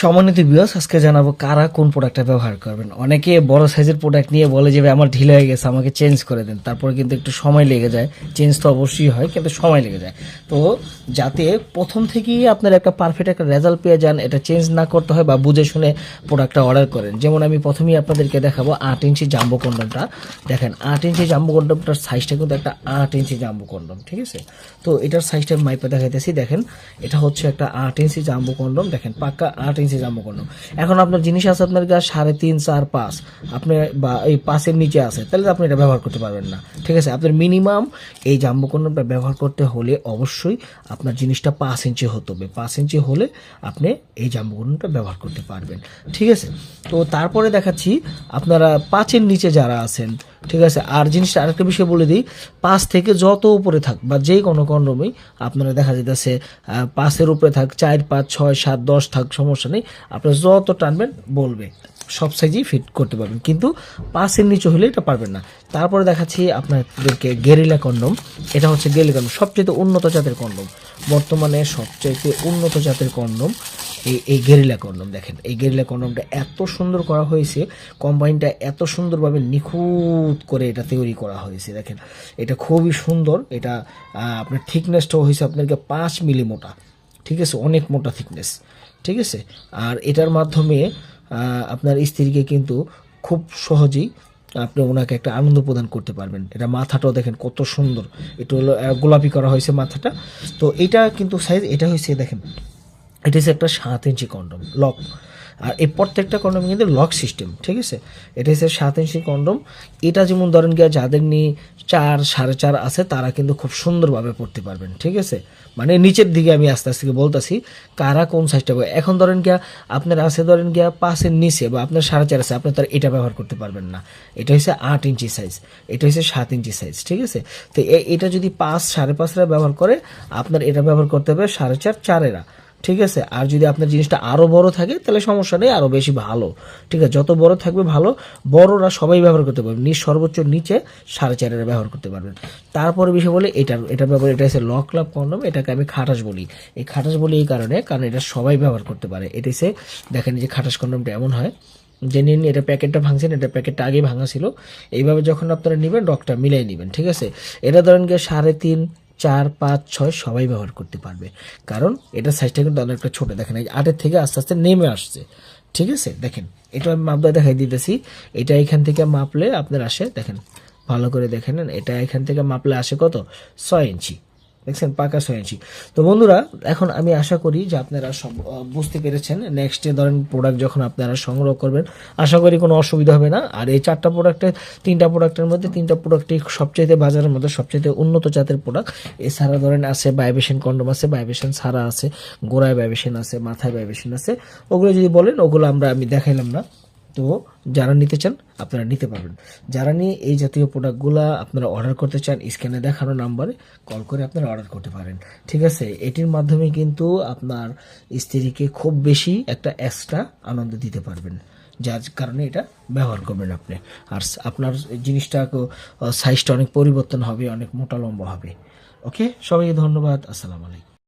সমন্বিত বিয়স আজকে জানাব কারা কোন প্রোডাক্টটা ব্যবহার করবেন। অনেকে বড় সাইজের প্রোডাক্ট নিয়ে বলে যে আমার ঢিলে হয়ে গেছে, আমাকে চেঞ্জ করে দেন। তারপরে কিন্তু একটু সময় লেগে যায়। চেঞ্জ তো অবশ্যই হয়, কিন্তু সময় লেগে যায়। তো যাতে প্রথম থেকেই আপনার একটা পারফেক্ট একটা রেজাল্ট পেয়ে যান, এটা চেঞ্জ না করতে হয় বা বুঝে শুনে প্রোডাক্টটা অর্ডার করেন। যেমন আমি প্রথমেই আপনাদেরকে দেখাবো আট ইঞ্চি জাম্বো কন্ডমটা। দেখেন, আট ইঞ্চি জাম্বো কন্ডমটার সাইজটা কিন্তু একটা আট ইঞ্চি জাম্বো কন্ডম, ঠিক আছে? তো এটার সাইজটা মাইপে দেখাইতেছি। দেখেন, এটা হচ্ছে একটা আট ইঞ্চি জাম্বো কন্ডম। দেখেন, পাক্কা আট ইঞ্চি কন্ডম এখন আপনার জিনিস আছে আপনার কাছে সাড়ে তিন, চার, পাঁচ। আপনি বা এই পাঁচের নিচে আছে, তাহলে আপনি এটা ব্যবহার করতে পারবেন না। ঠিক আছে? আপনার মিনিমাম এই জাম্বো কন্ডমটা ব্যবহার করতে হলে অবশ্যই আপনার জিনিসটা পাঁচ ইঞ্চি হতে হবে। পাঁচ ইঞ্চি হলে আপনি এই জাম্বো কন্ডমটা ব্যবহার করতে পারবেন। ঠিক আছে? তো তারপরে দেখাচ্ছি আপনারা পাঁচের নিচে যারা আছেন ঠিক আছে? আর জিনিসটা আরেকটা বিষয় বলে দিই পাঁচ থেকে যত উপরে থাক বা যে কোনো কন্ডমই আপনারা দেখা যেতেছে পাঁচের উপরে থাক, চার, পাঁচ, ছয়, সাত, দশ থাক, সমস্যা নেই। আপনারা যত টানবেন বলবে। সব সাইজেই ফিট করতে পারবেন। কিন্তু পাঁচের নিচে হলে এটা পারবেন না। তারপরে দেখাচ্ছি আপনাদেরকে গেরিলা কন্ডম। এটা হচ্ছে গেরিলা কন্ডম সবচেয়ে উন্নত জাতের কন্ডম। বর্তমানে সবচেয়ে উন্নত জাতের কন্ডম এই এই গেরিলা কন্ডম দেখেন। এই গেরিলা কন্ডমটা এত সুন্দর করা হয়েছে কম্বাইনটা এত সুন্দরভাবে নিখুঁত করে এটা তৈরি করা হয়েছে দেখেন। এটা খুবই সুন্দর, এটা আপনার থিকনেসটাও হয়েছে আপনাকে পাঁচ মিলি মোটা ঠিক আছে, অনেক মোটা থিকনেস ঠিক আছে? আর এটার মাধ্যমে আপনার স্ত্রীকে কিন্তু খুব সহজেই আপনি ওনাকে একটা আনন্দ প্রদান করতে পারবেন। এটা মাথাটাও দেখেন কত সুন্দর। এটা হলো গোলাপি করা হয়েছে মাথাটা। তো এটা কিন্তু সাইজ এটা হয়েছে দেখেন, এটা হচ্ছে একটা সাত ইঞ্চি কন্ডম লক আর এই প্রত্যেকটা কন্ডম কিন্তু লক সিস্টেম ঠিক আছে? এটা হচ্ছে সাত ইঞ্চি কন্ডম এটা যেমন ধরেন গিয়া যাদের নিয়ে চার, সাড়ে চার আছে, তারা কিন্তু খুব সুন্দরভাবে পড়তে পারবেন, ঠিক আছে? মানে নিচের দিকে আমি আস্তে আস্তে বলতেছি, কারা কোন সাইজটা এখন ধরেন গিয়া আপনার আছে ধরেন গিয়া পাঁচের নিচে বা আপনার সাড়ে চার আছে, আপনি তার এটা ব্যবহার করতে পারবেন না। এটা হচ্ছে আট ইঞ্চি সাইজ এটা হচ্ছে সাত ইঞ্চি সাইজ ঠিক আছে? তো এটা যদি পাঁচ, সাড়ে পাঁচরা ব্যবহার করে, আপনার এটা ব্যবহার করতে হবে সাড়ে চার, চারেরা। ঠিক আছে? আর যদি আপনার জিনিসটা আরও বড় থাকে, তাহলে সমস্যা নেই আরও বেশি ভালো। ঠিক আছে? যত বড় থাকবে ভালো, বড়রা সবাই ব্যবহার করতে পারবেন নিচ সর্বোচ্চ নিচে সাড়ে চারের ব্যবহার করতে পারবেন। তারপরে বিষয় বলে এটার এটা ব্যবহার এটা হচ্ছে লক লাভ কন্ডম এটাকে আমি খাটাস বলি। এই খাটাস বলি এই কারণে, কারণ এটা সবাই ব্যবহার করতে পারে। এটা হচ্ছে, দেখেন যে খাটাস কন্ডমটা এমন হয় যে, নিন, এটা প্যাকেটটা ভাঙছেন, এটা প্যাকেটটা আগে ভাঙা ছিল। এইভাবে যখন আপনারা নেবেন রকটা মিলাই নেবেন। ঠিক আছে? এটা ধরেন গিয়ে সাড়ে তিন চার, পাঁচ, ছয় সবাই ব্যবহার করতে পারবে। কারণ এটা সাইজটা কিন্তু অনেকটা ছোটো। দেখেন, এই আটের থেকে আস্তে আস্তে নেমে আসছে। ঠিক আছে? দেখেন, এটা আমি মাপদা দেখাই দিতেছি। এটা এখান থেকে মাপলে আপনার আসে, দেখেন, ভালো করে দেখে নেন, এটা এখান থেকে মাপলে আসে কত? ছয় ইঞ্চি। দেখছেন পাকা ছয় তো বন্ধুরা, এখন আমি আশা করি যে আপনারা সব বুঝতে পেরেছেন। নেক্সট ধরেন প্রোডাক্ট যখন আপনারা সংগ্রহ করবেন, আশা করি কোনো অসুবিধা হবে না। আর এই চারটা প্রোডাক্টের তিনটা প্রোডাক্টের মধ্যে তিনটা প্রোডাক্টই সবচাইতে বাজারের মধ্যে সবচাইতে উন্নত জাতের প্রোডাক্ট এছাড়া ধরেন আছে ভাইব্রেশন কন্ডম আছে ভাইব্রেশন ছাড়া আছে, গোড়ায় ভাইব্রেশন আছে, মাথায় ভাইব্রেশন আছে। ওগুলো যদি বলেন, ওগুলো আমরা, আমি দেখাইলাম না। তো যারা নিতে চান, আপনারা নিতে পারবেন। যারা নিয়ে এই জাতীয় প্রোডাক্টগুলো আপনারা অর্ডার করতে চান স্ক্যানে দেখানো নাম্বারে কল করে আপনারা অর্ডার করতে পারেন। ঠিক আছে? এটির মাধ্যমে কিন্তু আপনার স্ত্রীকে খুব বেশি একটা এক্সট্রা আনন্দ দিতে পারবেন, যার কারণে এটা ব্যবহার করবেন আপনি। আর আপনার জিনিসটা সাইজটা অনেক পরিবর্তন হবে, অনেক মোটা লম্বা হবে। ওকে সবাইকে ধন্যবাদ। আসসালামু আলাইকুম।